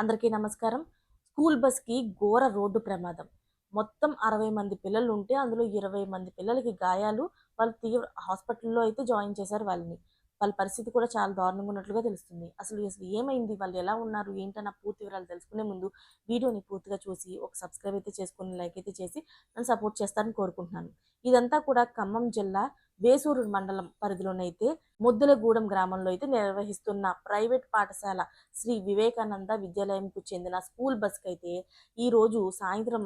అందరికీ నమస్కారం. స్కూల్ బస్కి ఘోర రోడ్డు ప్రమాదం. మొత్తం అరవై మంది పిల్లలు ఉంటే అందులో ఇరవై మంది పిల్లలకి గాయాలు వాళ్ళు తీవ్ర హాస్పిటల్లో అయితే జాయిన్ చేశారు వాళ్ళని. వాళ్ళ పరిస్థితి కూడా చాలా దారుణంగా ఉన్నట్లుగా తెలుస్తుంది. అసలు అసలు ఏమైంది? వాళ్ళు ఎలా ఉన్నారు? ఏంటన్న పూర్తి వివరాలు తెలుసుకునే ముందు వీడియోని పూర్తిగా చూసి ఒక సబ్స్క్రైబ్ అయితే చేసుకుని లైక్ అయితే చేసి నన్ను సపోర్ట్ చేస్తారని కోరుకుంటున్నాను. ఇదంతా కూడా ఖమ్మం జిల్లా వేసూరు మండలం పరిధిలోనైతే ముద్దులగూడెం గ్రామంలో అయితే నిర్వహిస్తున్న ప్రైవేట్ పాఠశాల శ్రీ వివేకానంద విద్యాలయంకు చెందిన స్కూల్ బస్కి అయితే ఈరోజు సాయంత్రం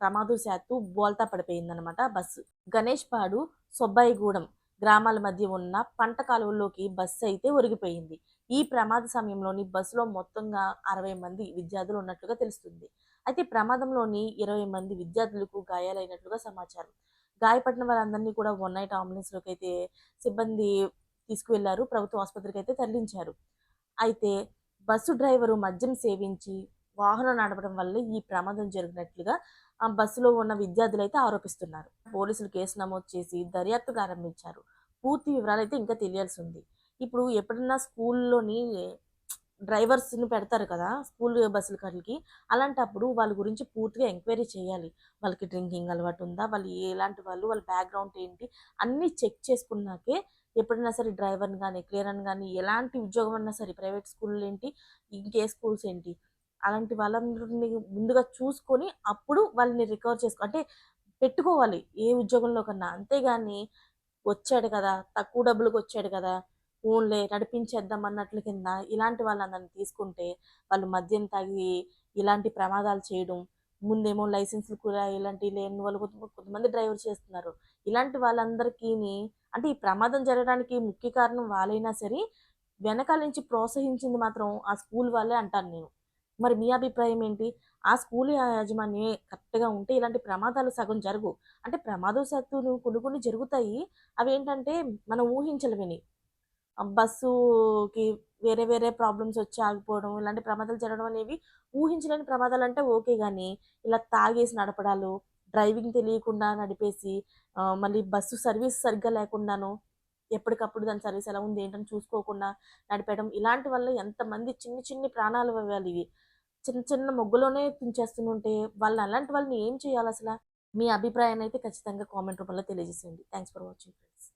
ప్రమాదశాత్తు బోల్తా పడిపోయిందనమాట బస్సు గణేష్ పాడు సొబ్బాయిగూడెం గ్రామాల మధ్య ఉన్న పంట కాలువల్లోకి బస్సు అయితే ఒరిగిపోయింది. ఈ ప్రమాద సమయంలోని బస్సులో మొత్తంగా అరవై మంది విద్యార్థులు ఉన్నట్లుగా తెలుస్తుంది. అయితే ప్రమాదంలోని ఇరవై మంది విద్యార్థులకు గాయాలైనట్లుగా సమాచారం. గాయపడిన వారందరినీ కూడా వన్ నైట్ అంబులెన్స్లోకి అయితే సిబ్బంది తీసుకువెళ్ళారు. ప్రభుత్వ ఆసుపత్రికి అయితే తరలించారు. అయితే బస్సు డ్రైవరు మద్యం సేవించి వాహనం నడపడం వల్ల ఈ ప్రమాదం జరిగినట్లుగా ఆ బస్సులో ఉన్న విద్యార్థులు అయితే ఆరోపిస్తున్నారు. పోలీసులు కేసు నమోదు చేసి దర్యాప్తు ప్రారంభించారు. పూర్తి వివరాలు అయితే ఇంకా తెలియాల్సి ఉంది. ఇప్పుడు ఎప్పుడన్నా స్కూల్లోని డ్రైవర్స్ని పెడతారు కదా స్కూల్ బస్సుల కాడికి. అలాంటప్పుడు వాళ్ళ గురించి పూర్తిగా ఎంక్వైరీ చేయాలి. వాళ్ళకి డ్రింకింగ్ అలవాటు ఉందా? వాళ్ళు ఎలాంటి వాళ్ళు? వాళ్ళ బ్యాక్గ్రౌండ్ ఏంటి? అన్నీ చెక్ చేసుకున్నాకే ఎప్పుడైనా సరే డ్రైవర్ని కానీ క్లియర్ని కానీ ఎలాంటి ఉద్యోగం అన్నా సరే ప్రైవేట్ స్కూల్ ఏంటి? ఇంకే స్కూల్స్ ఏంటి? అలాంటి వాళ్ళందరినీ ముందుగా చూసుకొని అప్పుడు వాళ్ళని రికవర్ చేసుకో అంటే పెట్టుకోవాలి. ఏ ఉద్యోగంలో కన్నా. అంతేగాని వచ్చాడు కదా తక్కువ డబ్బులకు వచ్చాడు కదా ఓన్లే నడిపించేద్దాం అన్నట్ల కింద ఇలాంటి వాళ్ళందరిని తీసుకుంటే వాళ్ళు మద్యం తాగి ఇలాంటి ప్రమాదాలు చేయడం ముందేమో లైసెన్స్లు కూడా ఇలాంటి లేని వాళ్ళు కొంత- కొంతమంది డ్రైవర్ చేస్తున్నారు. ఇలాంటి వాళ్ళందరికీ అంటే ఈ ప్రమాదం జరగడానికి ముఖ్య కారణం వాళ్ళైనా సరే వెనకాల నుంచి ప్రోత్సహించింది మాత్రం ఆ స్కూల్ వాళ్ళే అంటాను నేను. మరి మీ అభిప్రాయం ఏంటి? ఆ స్కూల్ యాజమాన్యం కరెక్ట్గా ఉంటే ఇలాంటి ప్రమాదాలు సగం జరుగు. అంటే ప్రమాదవశాత్తు కొన్ని కొన్ని జరుగుతాయి. అవి ఏంటంటే మనం ఊహించలేవిని బస్సుకి వేరే వేరే ప్రాబ్లమ్స్ వచ్చి ఆగిపోవడం ఇలాంటి ప్రమాదాలు జరగడం అనేవి ఊహించలేని ప్రమాదాలు అంటే ఓకే కానీ ఇలా తాగేసి నడపడాలు డ్రైవింగ్ తెలియకుండా నడిపేసి మళ్ళీ బస్సు సర్వీస్ సరిగ్గా లేకుండాను ఎప్పటికప్పుడు దాని సర్వీస్ ఎలా ఉంది ఏంటని చూసుకోకుండా నడిపేయడం ఇలాంటి వల్ల ఎంతమంది చిన్ని చిన్ని ప్రాణాలు ఇవ్వాలి ఇవి. చిన్న చిన్న మొగ్గులోనే తుంచేస్తుంటే వాళ్ళని అలాంటి వాళ్ళని ఏం చేయాలి అసలు? మీ అభిప్రాయాన్ని అయితే ఖచ్చితంగా కామెంట్ రూపంలో తెలియజేసేయండి. Thanks for watching friends.